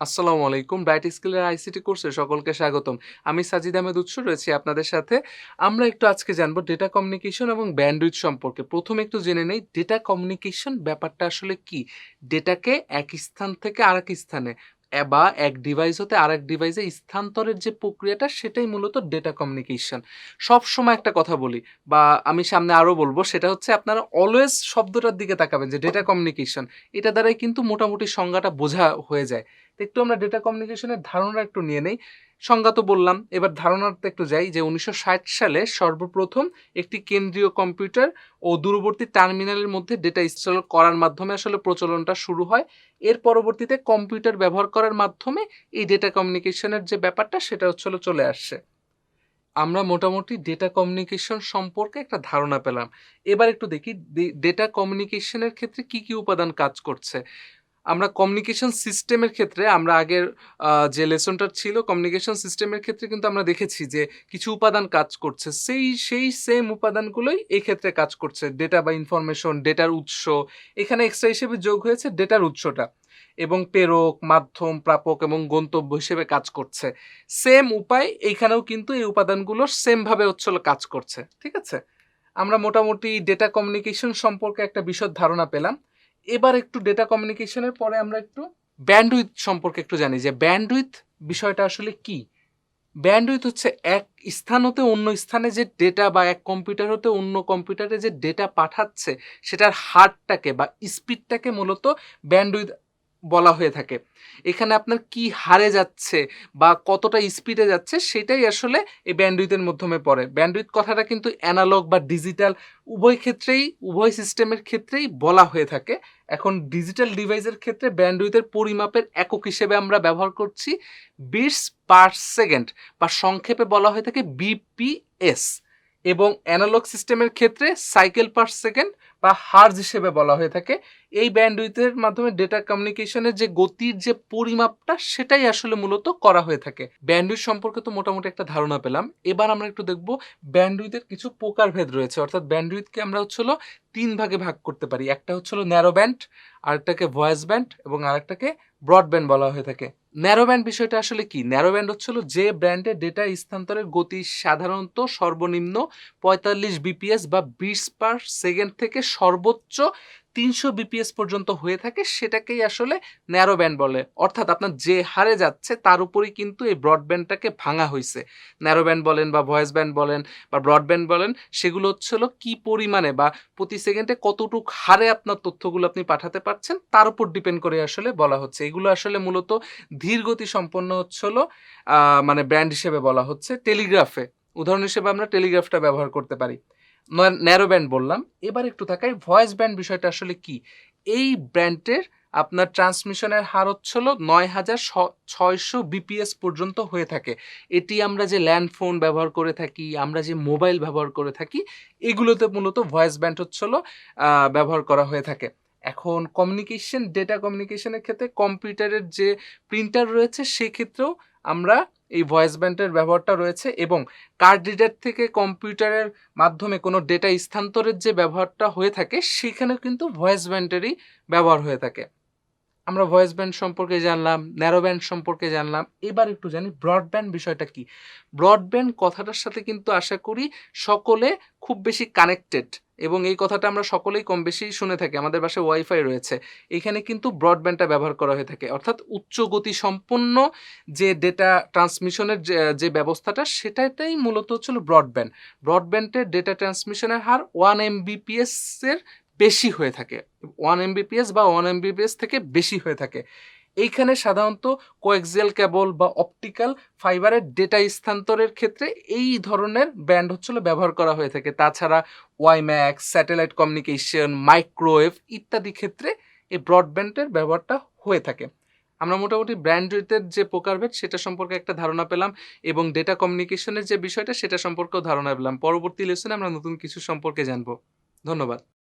আসসালামু আলাইকুম। ব্রাইট স্কিলের আইসিটি কোর্সে সকলকে স্বাগতম। আমি সাজিদ আহমেদ উৎস রয়েছি আপনাদের সাথে। আমরা একটু আজকে জানব ডেটা কমিউনিকেশন এবং ব্যান্ডউইথ সম্পর্কে। প্রথমে একটু জেনে নেই ডেটা কমিউনিকেশন ব্যাপারটা আসলে কি? ডেটাকে এক স্থান থেকে আরেক স্থানে বা এক ডিভাইস হতে আরেক ডিভাইসে স্থানান্তরের যে প্রক্রিয়াটা, সেটাই মূলত ডেটা কমিউনিকেশন সব সময় একটা কথা বলি, বা আমি সামনে আরও বলব, সেটা হচ্ছে আপনারা অলওয়েজ শব্দটার দিকে তাকাবেন যে ডেটা কমিউনিকেশন এটা দ্বারাই কিন্তু মোটামুটি সংজ্ঞাটা বোঝা হয়ে যায়। একটু আমরা ডেটা কমিউনিকেশনের ধারণা একটু নিয়ে নেই। সংজ্ঞা তো বললাম, এবার ধারণাতে একটু যাই যে উনিশশো ষাট সালে সর্বপ্রথম একটি কেন্দ্রীয় কম্পিউটার ও দূরবর্তী টার্মিনালের মধ্যে ডেটা ইনস্টল করার মাধ্যমে আসলে প্রচলনটা শুরু হয়। এর পরবর্তীতে কম্পিউটার ব্যবহার করার মাধ্যমে এই ডেটা কমিউনিকেশনের যে ব্যাপারটা, সেটা হচ্ছিল চলে আসছে। আমরা মোটামুটি ডেটা কমিউনিকেশন সম্পর্কে একটা ধারণা পেলাম। এবার একটু দেখি ডেটা কমিউনিকেশনের ক্ষেত্রে কি কি উপাদান কাজ করছে? আমরা কমিউনিকেশন সিস্টেমের ক্ষেত্রে আমরা আগের যে লেসনটা ছিল কমিউনিকেশন সিস্টেমের ক্ষেত্রে কিন্তু আমরা দেখেছি যে কিছু উপাদান কাজ করছে। সেই সেই সেম উপাদানগুলোই ক্ষেত্রে কাজ করছে। ডেটা বা ইনফরমেশন ডেটার উৎস। এখানে এক্সট্রা হিসেবে যোগ হয়েছে ডেটার উৎসটা। এবং প্রেরক, মাধ্যম, প্রাপক এবং গন্তব্য হিসেবে কাজ করছে। সেম উপায় এইখানেও কিন্তু এই উপাদানগুলো সেমভাবে হচ্ছিল কাজ করছে। ঠিক আছে? আমরা মোটামুটি ডেটা কমিউনিকেশন সম্পর্কে একটা বিশদ ধারণা পেলাম। এবার একটু ডেটা কমিউনিকেশনের পরে আমরা একটু ব্যান্ডউইথ সম্পর্কে একটু জানি যে ব্যান্ডউইথ বিষয়টা আসলে কি? ব্যান্ডউইথ হচ্ছে এক স্থান হতে অন্য স্থানে যে ডেটা বা এক কম্পিউটার হতে অন্য কম্পিউটারে যে ডেটা পাঠাচ্ছে, সেটার হারটাকে বা স্পিডটাকে মূলত ব্যান্ডউইথ বলা হয়ে থাকে। এখানে আপনার কি হারে যাচ্ছে বা কতটা স্পিডে যাচ্ছে সেটাই আসলে এই ব্যান্ডউইথের মাধ্যমে পড়ে। ব্যান্ডউইথ কথাটা কিন্তু অ্যানালগ বা ডিজিটাল উভয় ক্ষেত্রেই, উভয় সিস্টেমের ক্ষেত্রেই বলা হয়ে থাকে। এখন ডিজিটাল ডিভাইসের ক্ষেত্রে ব্যান্ডউইথের পরিমাপের একক হিসেবে আমরা ব্যবহার করছি বিটস পার সেকেন্ড বা সংক্ষেপে বলা হয়ে থাকে বিপিএস এবং অ্যানালগ সিস্টেমের ক্ষেত্রে সাইকেল পার সেকেন্ড বা হার্জ হিসেবে বলা হয়ে থাকে। এই ব্যান্ডউইথের মাধ্যমে ডেটা কমিউনিকেশনের যে গতির যে পরিমাপটা, সেটাই আসলে মূলত করা হয়ে থাকে। ব্যান্ডউইথ সম্পর্কে তো মোটামুটি একটা ধারণা পেলাম। এবার আমরা একটু দেখব ব্যান্ডউইথের কিছু প্রকারভেদ রয়েছে। অর্থাৎ ব্যান্ডউইথকে আমরা হচ্ছিল তিন ভাগে ভাগ করতে পারি। একটা হচ্ছিল ন্যারো ব্যান্ড আরেকটাকে ভয়েস ব্যান্ড এবং আরেকটাকে ব্রডব্যান্ড বলা হয়ে থাকে। ন্যারো ব্যান্ড বিষয়টা আসলে কি? ন্যারো ব্যান্ড হচ্ছিল যে ব্র্যান্ডে ডেটা স্থানান্তরের গতি সাধারণত সর্বনিম্ন পঁয়তাল্লিশ বিপিএস বা বিশ পার সেকেন্ড থেকে সর্বোচ্চ তিনশো বিপিএস পর্যন্ত হয়ে থাকে, সেটাকেই আসলে ন্যারো ব্যান্ড বলে। অর্থাৎ আপনার যে হারে যাচ্ছে, তার উপরেই কিন্তু এই ব্রডব্যান্ডটাকে ভাঙা হয়েছে ন্যারো ব্যান্ড বলেন বা ভয়েস ব্যান্ড বলেন বা ব্রডব্যান্ড বলেন, সেগুলো হচ্ছিল কী পরিমাণে বা প্রতি সেকেন্ডে কতটুক হারে আপনার তথ্যগুলো আপনি পাঠাতে পারছেন, তার উপর ডিপেন্ড করে আসলে বলা হচ্ছে। এগুলো আসলে মূলত ধীরগতি সম্পন্ন হচ্ছে হলো মানে ব্র্যান্ড হিসেবে বলা হচ্ছে টেলিগ্রাফে। উদাহরণ হিসেবে আমরা টেলিগ্রাফটা ব্যবহার করতে পারি। ন্যারো ব্যান্ড বললাম। এবার একটু থাকাই ভয়েস ব্যান্ড বিষয়টা আসলে কি? এই ব্র্যান্ডের আপনার ট্রান্সমিশনের হার হচ্ছিল নয় হাজার ছয়শো বিপিএস পর্যন্ত হয়ে থাকে। এটি আমরা যে ল্যান্ড ফোন ব্যবহার করে থাকি, আমরা যে মোবাইল ব্যবহার করে থাকি, এগুলোতে মূলত ভয়েস ব্যান্ড হচ্ছিল ব্যবহার করা হয়ে থাকে। এখন কমিউনিকেশন ডেটা কমিউনিকেশনের ক্ষেত্রে কম্পিউটারের যে প্রিন্টার রয়েছে, সেক্ষেত্রেও আমরা এই ভয়েস ব্যান্ডের ব্যবহারটা রয়েছে এবং কার্ড রিডার থেকে কম্পিউটারের মাধ্যমে কোনো ডেটা স্থানান্তরের যে ব্যবহারটা হয়ে থাকে, সেখানেও কিন্তু ভয়েস ব্যান্ডেরই ব্যবহার হয়ে থাকে। আমরা ভয়েস ব্যান্ড সম্পর্কে জানলাম ন্যারো ব্যান্ড সম্পর্কে জানলাম। এবার একটু জানি ব্রডব্যান্ড বিষয়টা কি? ব্রডব্যান্ড কথাটার সাথে কিন্তু আশা করি সকলে খুব বেশি কানেক্টেড এবং এই কথাটা আমরা সকলেই কম বেশি শুনে থাকি। আমাদের বাসায় ওয়াইফাই রয়েছে। এখানে কিন্তু ব্রডব্যান্ডটা ব্যবহার করা হয়ে থাকে। অর্থাৎ উচ্চ গতি সম্পন্ন যে ডেটা ট্রান্সমিশনের যে ব্যবস্থাটা সেটাটাই মূলত হচ্ছিল ব্রডব্যান্ড ব্রডব্যান্ডের ডেটা ট্রান্সমিশনের হার ওয়ান এমবিপিএস এর বেশি হয়ে থাকে। ওয়ান এমবিপিএস বা ওয়ান এমবিপিএস থেকে বেশি হয়ে থাকে। এইখানে সাধারণত কোয়েক্সিয়াল কেবল বা অপটিক্যাল ফাইবারের ডেটা স্থানান্তরের ক্ষেত্রে এই ধরনের ব্যান্ড হচ্ছিল ব্যবহার করা হয়ে থাকে। তাছাড়া ওয়াইম্যাক্স স্যাটেলাইট কমিউনিকেশন মাইক্রোওয়েভ ইত্যাদি ক্ষেত্রে এই ব্রডব্যান্ডের ব্যবহারটা হয়ে থাকে। আমরা মোটামুটি ব্র্যান্ডের যে প্রকারভেদ সেটা সম্পর্কে একটা ধারণা পেলাম এবং ডেটা কমিউনিকেশনের যে বিষয়টা, সেটা সম্পর্কেও ধারণা পেলাম। পরবর্তী লেসনে আমরা নতুন কিছু সম্পর্কে জানব। ধন্যবাদ।